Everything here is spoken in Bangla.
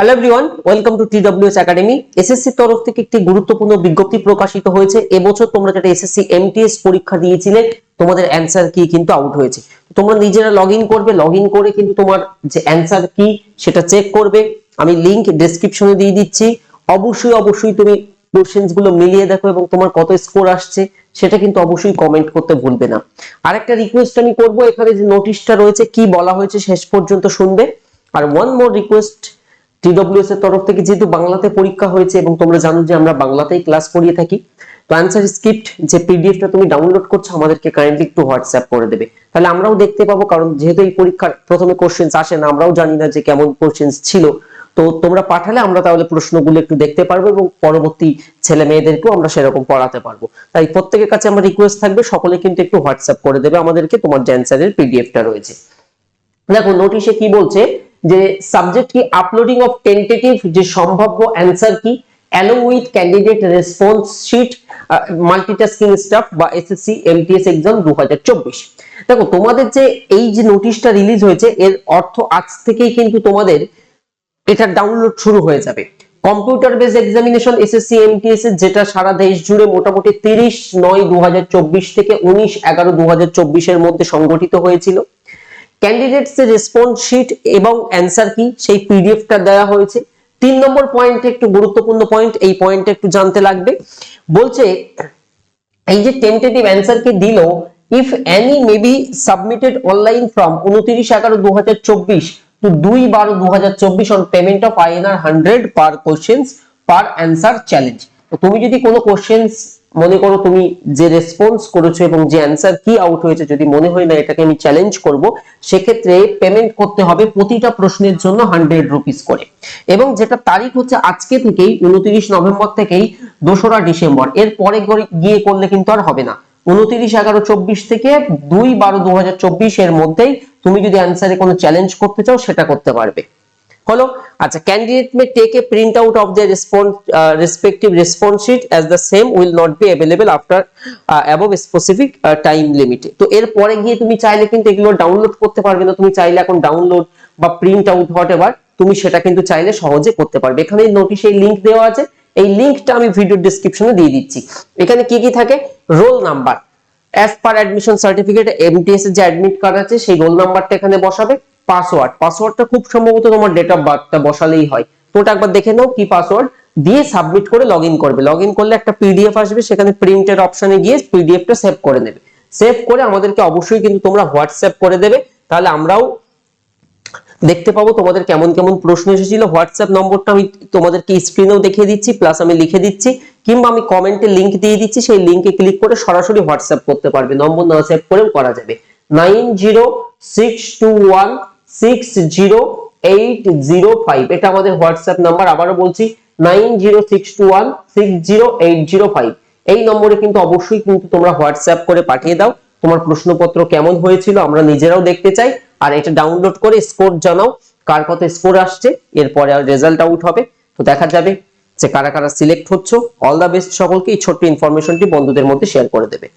Hello everyone welcome to TWS academy SSC তরফ থেকে একটি গুরুত্বপূর্ণ বিজ্ঞপ্তি প্রকাশিত হয়েছে। এবছর তোমরা যেটা এসএসসি এমটিএস পরীক্ষা দিয়েছিলে, তোমাদের অ্যান্সার কি কিন্তু আউট হয়েছে। তোমরা নিজেরা লগ করবে লগ করে কিন্তু তোমার যে অ্যান্সার কি, সেটা চেক করবে। আমি লিংক ডেসক্রিপশনে দিয়ে দিচ্ছি। অবশ্যই অবশ্যই তুমি কোশ্চেন্সগুলো মিলিয়ে দেখো এবং তোমার কত স্কোর আসছে, সেটা কিন্তু অবশ্যই কমেন্ট করতে ভুলবে না। আরেকটা রিকোয়েস্ট আমি করব, এখানে যে নোটিশটা রয়েছে, কি বলা হয়েছে, শেষ পর্যন্ত শুনবে। আর ওয়ান মোর রিকোয়েস্ট টিডব্লিউএস এর তরফ থেকে যেহেতু বাংলাতে পরীক্ষা হয়েছে এবং তোমরা জানো যে আমরা বাংলাতেই ক্লাস করিয়ে থাকি, তো অ্যান্সার স্ক্রিপ্ট যে পিডিএফটা তুমি ডাউনলোড করছ আমাদেরকে কাইন্ডলি একটু হোয়াটসঅ্যাপ করে দেবে। তাহলে আমরাও দেখতে পাবো, কারণ যেহেতু এই পরীক্ষার প্রথমে কোশ্চেন্স আসে না, আমরাও জানি না যে কেমন কোশ্চেন্স ছিল। তো তোমরা পাঠালে আমরা তাহলে প্রশ্নগুলো একটু দেখতে পারব এবং পরবর্তী ছেলে মেয়েদেরকেও আমরা সেরকম পড়াতে পারব। তাই প্রত্যেকের কাছে আমার রিকোয়েস্ট থাকবে, সকলে কিন্তু একটু হোয়াটসঅ্যাপ করে দেবে আমাদেরকে, তোমার যে অ্যান্সারের পিডিএফটা রয়েছে। দেখো নোটিশে কি বলছে? যে সাবজেক্ট কি আপলোডিং অফ টেন্টেটিভ যে সম্ভাব্য answer key along with candidate response sheet multitasking staff বা এসএসসি এমটিএস এক্সাম দু দেখো, তোমাদের যে এই যে নোটিশটা রিলিজ হয়েছে, এর অর্থ আজ থেকেই কিন্তু তোমাদের এটা ডাউনলোড শুরু হয়ে যাবে। Computer base examination SSC MTS এর যেটা সারা দেশ জুড়ে মোটামুটি তিরিশ নয় দু থেকে উনিশ এগারো দু এর মধ্যে সংগঠিত হয়েছিল। ক্যান্ডিডেটস এর রেসপন্স শিট এবং অ্যান্সার কি? সেই পিডিএফটা দেওয়া হয়েছে। তিন নম্বর পয়েন্ট একটু গুরুত্বপূর্ণ পয়েন্ট এই পয়েন্টটা একটু জানতে লাগবে। বলছে, এই যে টেন্টেটিভ অ্যান্সার কি দিল if any may be submitted online from উনত্রিশ এগারো দু হাজার চব্বিশ টু দুই বারো দু চব্বিশ on payment of INR hundred per questions per answer challenge তুমি যদি কোনো কোশ্চেন্স মনে করো তুমি যে রেসপন্স করেছ এবং যে অ্যান্সার কি আউট হয়েছে যদি মনে হয় না এটাকে আমি চ্যালেঞ্জ করব, সেক্ষেত্রে পেমেন্ট করতে হবে প্রতিটা প্রশ্নের জন্য হান্ড্রেড রুপিস করে। এবং যেটা তারিখ হচ্ছে আজকে থেকেই, উনত্রিশ নভেম্বর থেকেই দোসরা ডিসেম্বর। এর পরে গিয়ে করলে কিন্তু আর হবে না। উনত্রিশ, এগারো, চব্বিশ থেকে দুই বারো দু এর মধ্যেই তুমি যদি অ্যান্সারে কোনো চ্যালেঞ্জ করতে চাও, সেটা করতে পারবে। হলো? আচ্ছা candidate may take a print out of the response respective response sheet as the same will not be available after above specific time লিমিটে তো এর পরে গিয়ে তুমি চাইলে কিন্তু এগুলো ডাউনলোড করতে পারবে না। তুমি চাইলে এখন ডাউনলোড বা প্রিন্ট আউট হোয়াট এভার তুমি সেটা কিন্তু চাইলে সহজে করতে পারবে। এখানে নোটিশে লিংক দেওয়া আছে। এই লিংকটা আমি ভিডিও ডেসক্রিপশনে দিয়ে দিচ্ছি। এখানে কি কি থাকে? Roll number as per admission certificate MTS এর যে অ্যাডমিট কার্ড আছে, সেই রোল নাম্বারটা এখানে বসাবে। পাসওয়ার্ড পাসওয়ার্ডটা খুব সম্ভবত তোমার ডেট অফ বার্থটা বসালেই হয়। তো ওটা একবার দেখে নাও কি পাসওয়ার্ড দিয়ে সাবমিট করে লগ করবে। লগ করলে একটা পিডিএফ আসবে, সেখানে প্রিন্টের অপশনে গিয়ে পিডিএফটা সেভ করে নেবে সেভ করে আমাদেরকে অবশ্যই কিন্তু তোমরা হোয়াটসঅ্যাপ করে দেবে। তাহলে আমরাও দেখতে পাবো তোমাদের কেমন কেমন প্রশ্ন এসেছিল। হোয়াটসঅ্যাপ নম্বরটা আমি তোমাদেরকে স্ক্রিনেও দেখিয়ে দিচ্ছি প্লাস আমি লিখে দিচ্ছি, কিংবা আমি কমেন্টে লিংক দিয়ে দিচ্ছি, সেই লিংকে ক্লিক করে সরাসরি হোয়াটসঅ্যাপ করতে পারবে। নম্বর না সেভ করেও করা যাবে। Nine zero six two one six zero eight zero five এটা আমাদের হোয়াটসঅ্যাপ নাম্বার আবারও বলছি nine zero six two one six zero eight zero five এই নম্বরে কিন্তু অবশ্যই কিন্তু তোমরা হোয়াটসঅ্যাপ করে পাঠিয়ে দাও। তোমার প্রশ্নপত্র কেমন হয়েছিল আমরা নিজেরাও দেখতে চাই। আর এটা ডাউনলোড করে স্কোর জানাও, কার কত স্কোর আসছে, এরপরে আর রেজাল্ট আউট হবে। তো দেখা যাবে যে কারা কারা সিলেক্ট হচ্ছে। অল দা বেস্ট সকলকে, এই ছোট্ট ইনফরমেশনটি বন্ধুদের মধ্যে শেয়ার করে দেবে।